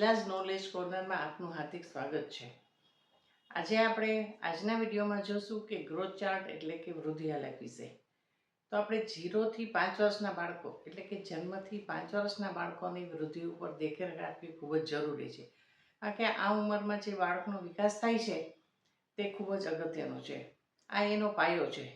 શીલાઝ knowledge કોર્નરમાં આપનું હાર્દિક સ્વાગત છે. આજે આપણે આજના વિડીયોમાં જોશું કે ગ્રોથ ચાર્ટ એટલે કે વૃદ્ધિ આલેખ વિશે. તો આપણે જીરોથી પાંચ વર્ષના બાળકો, એટલે કે જન્મથી પાંચ વર્ષના બાળકોની વૃદ્ધિ ઉપર દેખરેખ રાખવી ખૂબ જ જરૂરી છે. કારણ કે આ ઉંમરમાં જે બાળકનો વિકાસ થાય છે, તે ખૂબ જ અગત્યનો છે. આ એનો પાયો છે.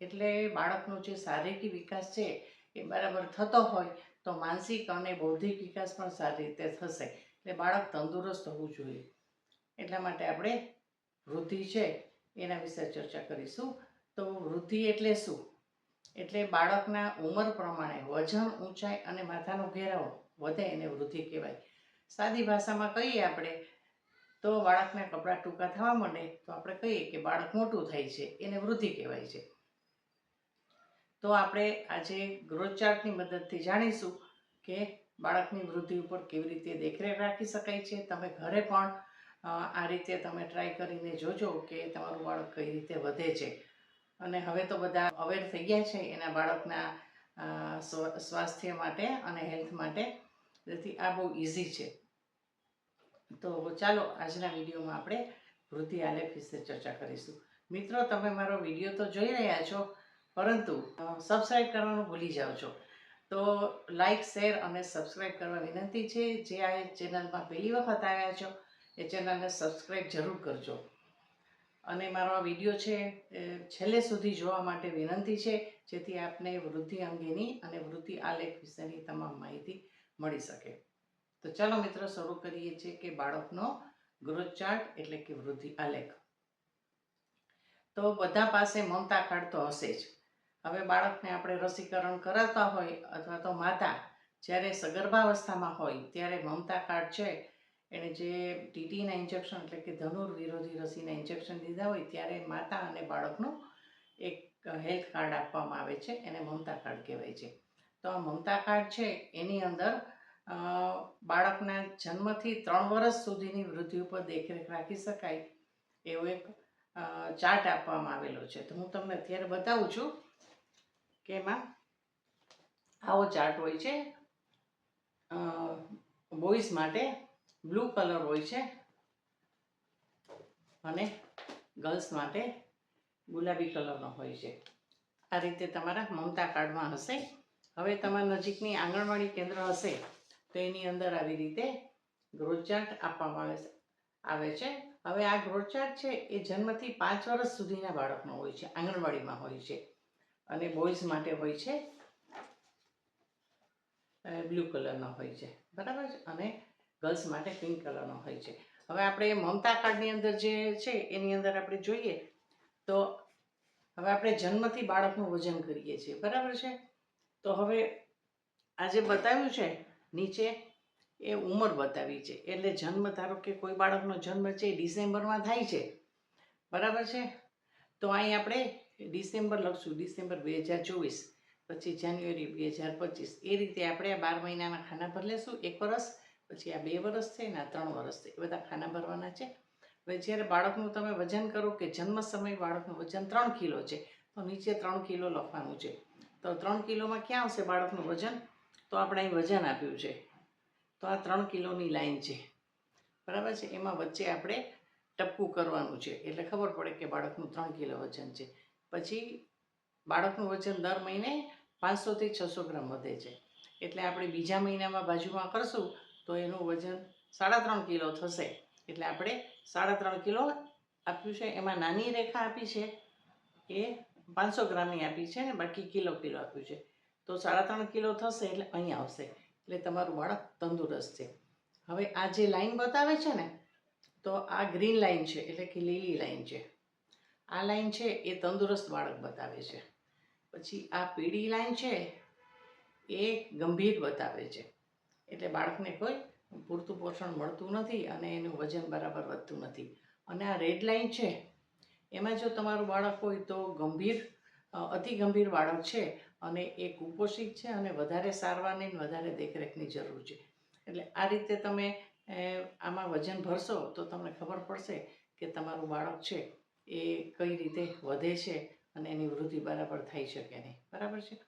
એટલે બાળકનો જે શારીરિક વિકાસ છે, એ બરાબર થતો હોય તો માનસિક અને બૌદ્ધિક વિકાસ પણ સારી રીતે થશે. એટલે બાળક તંદુરસ્ત હોવું જોઈએ. એટલા માટે આપણે વૃદ્ધિ છે એના વિશે ચર્ચા કરીશું. તો વૃદ્ધિ એટલે શું? એટલે બાળકના ઉંમર પ્રમાણે વજન ઊંચાઈ અને માથાનો ઘેરાવો વધે એને વૃદ્ધિ કહેવાય. સાદી ભાષામાં કહીએ આપણે, તો બાળકના કપડાં ટૂંકા થવા માંડે તો આપણે કહીએ કે બાળક મોટું થાય છે, એને વૃદ્ધિ કહેવાય છે. તો આપણે આજે ગ્રોથ ચાર્ટની મદદથી જાણીશું કે બાળકની વૃદ્ધિ ઉપર કેવી રીતે દેખરેખ રાખી શકાય છે? તમે ઘરે પણ આ રીતે તમે ટ્રાય કરીને જોજો કે તમારું બાળક કઈ રીતે વધે છે. અને હવે તો બધા અવેર થઈ ગયા છે એના બાળકના સ્વાસ્થ્ય માટે અને હેલ્થ માટે. તેથી આ બહુ ઇઝી છે. તો ચાલો આજના વિડીયોમાં આપણે વૃદ્ધિ આલેખ વિશે ચર્ચા કરીશું. મિત્રો, તમે મારો વીડિયો તો જોઈ રહ્યા છો, પરંતુ સબસ્ક્રાઈબ કરવાનું ભૂલી જાઓ છો. તો લાઈક શેર અને સબસ્ક્રાઈબ કરવા વિનંતી છે. જે આ ચેનલમાં પહેલી વખત આવ્યા છો, એ ચેનલને સબસ્ક્રાઈબ જરૂર કરજો. અને મારો આ વીડિયો છે છેલ્લે સુધી જોવા માટે વિનંતી છે, જેથી આપને વૃદ્ધિ અંગેની અને વૃદ્ધિ આલેખ વિશેની તમામ માહિતી મળી શકે. તો ચાલો મિત્રો, શરૂ કરીએ છીએ કે બાળકનો ગ્રોથ ચાર્ટ એટલે કે વૃદ્ધિ આલેખ. તો બધા પાસે મમતા કાર્ડ તો હશે જ. હવે બાળકને આપણે રસીકરણ કરાવતા હોય અથવા તો માતા જ્યારે સગર્ભાવસ્થામાં હોય ત્યારે મમતા કાર્ડ છે એણે જે ટીટીના ઇન્જેક્શન એટલે કે ધનુર વિરોધી રસીના ઇન્જેક્શન દીધા હોય ત્યારે માતા અને બાળકનું એક હેલ્થ કાર્ડ આપવામાં આવે છે, એને મમતા કાર્ડ કહેવાય છે. તો આ મમતા કાર્ડ છે, એની અંદર બાળકના જન્મથી ત્રણ વર્ષ સુધીની વૃદ્ધિ ઉપર દેખરેખ રાખી શકાય એવો એક ચાર્ટ આપવામાં આવેલો છે. તો હું તમને અત્યારે બતાવું છું કે એમાં આવો ચાર્ટ હોય છે. બોઈઝ માટે બ્લુ કલર હોય છે. અને ગર્લ્સ માટે ગુલાબી કલરનો હોય છે. આ રીતે તમારા મમતા કાર્ડમાં હશે. હવે તમારા નજીકની આંગણવાડી કેન્દ્ર હશે, તો એની અંદર આવી રીતે ગ્રોથ ચાર્ટ આપવામાં આવે આવે છે. હવે આ ગ્રોથ ચાર્ટ છે, એ જન્મથી પાંચ વર્ષ સુધીના બાળકનો હોય છે, આંગણવાડીમાં હોય છે. અને બોયઝ માટે હોય છે બ્લુ કલરનો હોય છે. બરાબર છે? અને ગર્લ્સ માટે પિંક કલરનો હોય છે. હવે આપણે મમતા કાર્ડની અંદર જે છે, એની અંદર આપણે જોઈએ, તો હવે આપણે જન્મથી બાળકનું વજન કરીએ છીએ. બરાબર છે? તો હવે આ જે બતાવ્યું છે, નીચે એ ઉંમર બતાવી છે. એટલે જન્મ ધારો કે કોઈ બાળકનો જન્મ છે એ ડિસેમ્બરમાં થાય છે. બરાબર છે? તો અહીં આપણે ડિસેમ્બર લખશું, ડિસેમ્બર બે હજાર ચોવીસ, પછી જાન્યુઆરી બે હજાર પચીસ. એ રીતે આપણે આ બાર મહિનાના ખાના ભર લેશું, એક વરસ, પછી આ બે વરસ છે ને આ ત્રણ વરસ છે. એ બધા ખાના ભરવાના છે. હવે જ્યારે બાળકનું તમે વજન કરો કે જન્મ સમયે બાળકનું વજન ત્રણ કિલો છે, તો નીચે ત્રણ કિલો લખવાનું છે. તો ત્રણ કિલોમાં ક્યાં આવશે બાળકનું વજન? તો આપણે અહીં વજન આપ્યું છે. તો આ ત્રણ કિલોની લાઈન છે. બરાબર છે? એમાં વચ્ચે આપણે ટપકું કરવાનું છે. એટલે ખબર પડે કે બાળકનું ત્રણ કિલો વજન છે. પછી બાળકનું વજન દર મહિને પાંચસોથી છસો ગ્રામ વધે છે. એટલે આપણે બીજા મહિનામાં બાજુમાં કરશું તો એનું વજન સાડા ત્રણ કિલો થશે. એટલે આપણે સાડા ત્રણ કિલો આપ્યું છે. એમાં નાની રેખા આપી છે એ પાંચસો ગ્રામની આપી છે ને બાકી કિલો કિલો આપ્યું છે. તો સાડા ત્રણ કિલો થશે એટલે અહીં આવશે. એટલે તમારું બાળક તંદુરસ્ત છે. હવે આ જે લાઈન બતાવે છે ને, તો આ ગ્રીન લાઈન છે, એટલે કે લીલી લાઈન છે. આ લાઈન છે એ તંદુરસ્ત બાળક બતાવે છે. પછી આ પીળી લાઈન છે એ ગંભીર બતાવે છે. એટલે બાળકને કોઈ પૂરતું પોષણ મળતું નથી અને એનું વજન બરાબર વધતું નથી. અને આ રેડ લાઈન છે, એમાં જો તમારું બાળક હોય તો ગંભીર અતિ ગંભીર બાળક છે અને એ કુપોષિત છે અને વધારે સારવારની વધારે દેખરેખની જરૂર છે. એટલે આ રીતે તમે આમાં વજન ભરશો તો તમને ખબર પડશે કે તમારું બાળક છે એ કઈ રીતે વધે છે અને એની વૃદ્ધિ બરાબર થઈ શકે નહીં. બરાબર છે?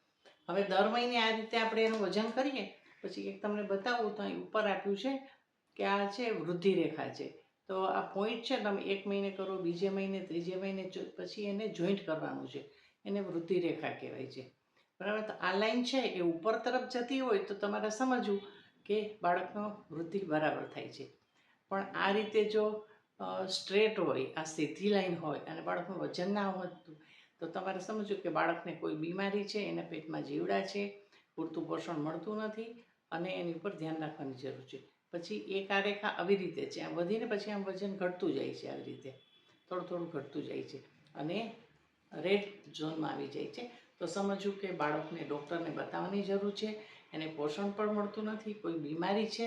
હવે દર મહિને આ રીતે આપણે એનું વજન કરીએ, પછી એક તમને બતાવું તો અહીં ઉપર આપ્યું છે કે આ છે વૃદ્ધિ રેખા છે. તો આ પોઈન્ટ છે, તમે એક મહિને કરો, બીજે મહિને, ત્રીજે મહિને પછી એને જોઈન્ટ કરવાનું છે. એને વૃદ્ધિ રેખા કહેવાય છે. બરાબર? તો આ લાઈન છે, એ ઉપર તરફ જતી હોય તો તમારે સમજવું કે બાળકનો વૃદ્ધિ બરાબર થાય છે. પણ આ રીતે જો સ્ટ્રેટ હોય, આ સીધી લાઈન હોય અને બાળકનું વજન ના હોતું તો તમારે સમજવું કે બાળકને કોઈ બીમારી છે, એના પેટમાં જીવડા છે, પૂરતું પોષણ મળતું નથી અને એની ઉપર ધ્યાન રાખવાની જરૂર છે. પછી એક આ રેખા આવી રીતે છે, આમ વધીને પછી આમ વજન ઘટતું જાય છે આવી રીતે. થોડું થોડું ઘટતું જાય છે અને રેડ ઝોનમાં આવી જાય છે. તો સમજવું કે બાળકને ડૉક્ટરને બતાવવાની જરૂર છે, એને પોષણ પણ મળતું નથી, કોઈ બીમારી છે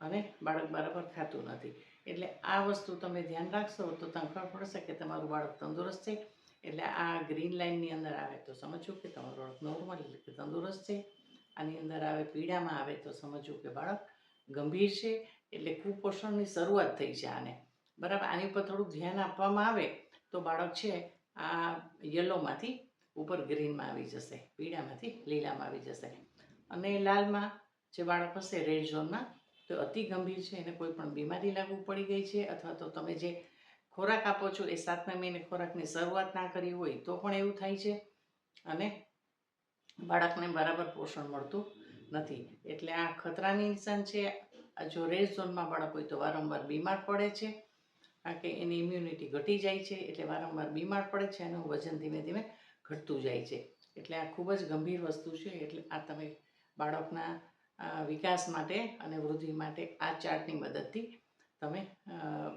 અને બાળક બરાબર ખાતું નથી. એટલે આ વસ્તુ તમે ધ્યાન રાખશો તો તમને ખબર પડશે કે તમારું બાળક તંદુરસ્ત છે. એટલે આ ગ્રીન લાઇનની અંદર આવે તો સમજવું કે તમારું બાળક નોર્મલ એટલે કે તંદુરસ્ત છે. આની અંદર આવે, પીડામાં આવે તો સમજવું કે બાળક ગંભીર છે. એટલે કુપોષણની શરૂઆત થઈ છે આને. બરાબર? આની ઉપર થોડુંક ધ્યાન આપવામાં આવે તો બાળક છે આ યલોમાંથી ઉપર ગ્રીનમાં આવી જશે. પીળામાંથી લીલામાં આવી જશે. અને લાલમાં જે બાળક હશે, રેડ ઝોનમાં તો અતિ ગંભીર છે, એને કોઈ પણ બીમારી લાગુ પડી ગઈ છે અથવા તો તમે જે ખોરાક આપો છો, એ સાતમા મહિને ખોરાકની શરૂઆત ના કરી હોય તો પણ એવું થાય છે અને બાળકને બરાબર પોષણ મળતું નથી. એટલે આ ખતરાની નિશાન છે, જો રેડ ઝોનમાં બાળક હોય તો વારંવાર બીમાર પડે છે, કારણ કે એની ઇમ્યુનિટી ઘટી જાય છે, એટલે વારંવાર બીમાર પડે છે અને વજન ધીમે ધીમે ઘટતું જાય છે. એટલે આ ખૂબ જ ગંભીર વસ્તુ છે, એટલે આ તમે બાળકના વિકાસ માટે અને વૃદ્ધિ માટે આ ચાર્ટની મદદથી તમે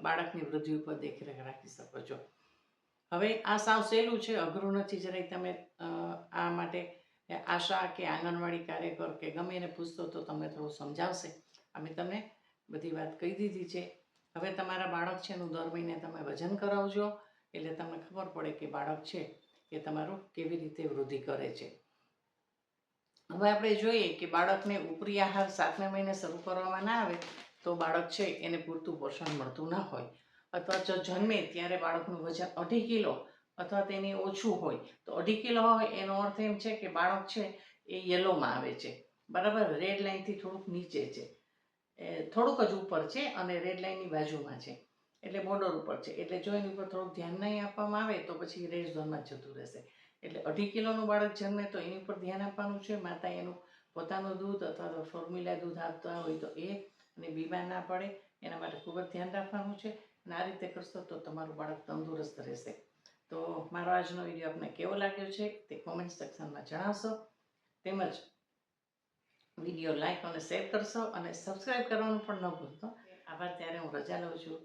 બાળકની વૃદ્ધિ ઉપર દેખરેખ રાખી શકો છો. હવે આ સાવ સહેલું છે, અઘરું નથી, જરાય તમે આ માટે આશા કે આંગણવાડી કાર્યકર કે ગમે એને પૂછતો તો તમને થોડું સમજાવશે. અમે તમને બધી વાત કહી દીધી છે. હવે તમારા બાળક છે એનું દર મહિને તમે વજન કરાવજો, એટલે તમને ખબર પડે કે બાળક છે એ તમારું કેવી રીતે વૃદ્ધિ કરે છે. હવે આપણે જોઈએ કે બાળકને ઉપરી આહાર સાતમે મહિને શરૂ કરવામાં ના આવે તો બાળક છે એને પૂરતું પોષણ મળતું ના હોય. અથવા જો જન્મે ત્યારે બાળકનું વજન અઢી કિલો અથવા તેની ઓછું હોય તો અઢી કિલો હોય એનો અર્થ એમ છે કે બાળક છે એ યલોમાં આવે છે. બરાબર? રેડ લાઇનથી થોડુંક નીચે છે. થોડુંક જ ઉપર છે અને રેડ લાઇનની બાજુમાં છે. એટલે બોર્ડર ઉપર છે. એટલે જો એની ઉપર થોડુંક ધ્યાન નહીં આપવામાં આવે તો પછી રેડ ઝોનમાં જતું રહેશે. એટલે અઢી કિલોનું બાળક જન્મે તો એની ઉપર ધ્યાન આપવાનું છે. માતા એનું પોતાનું દૂધ અથવા તો ફોર્મ્યુલા દૂધ આપતા હોય તો એ અને બીમાર ના પડે, એના માટે ખૂબ જ ધ્યાન રાખવાનું છે. અને આ રીતે કરશો તો તમારું બાળક તંદુરસ્ત રહેશે. તો મારો આજનો વીડિયો આપને કેવો લાગ્યો છે તે કોમેન્ટ સેક્શનમાં જણાવશો. તેમજ વીડિયો લાઈક અને શેર કરશો અને સબસ્ક્રાઈબ કરવાનું પણ ન ભૂલતો આભાર, ત્યારે હું રજા લઉં છું.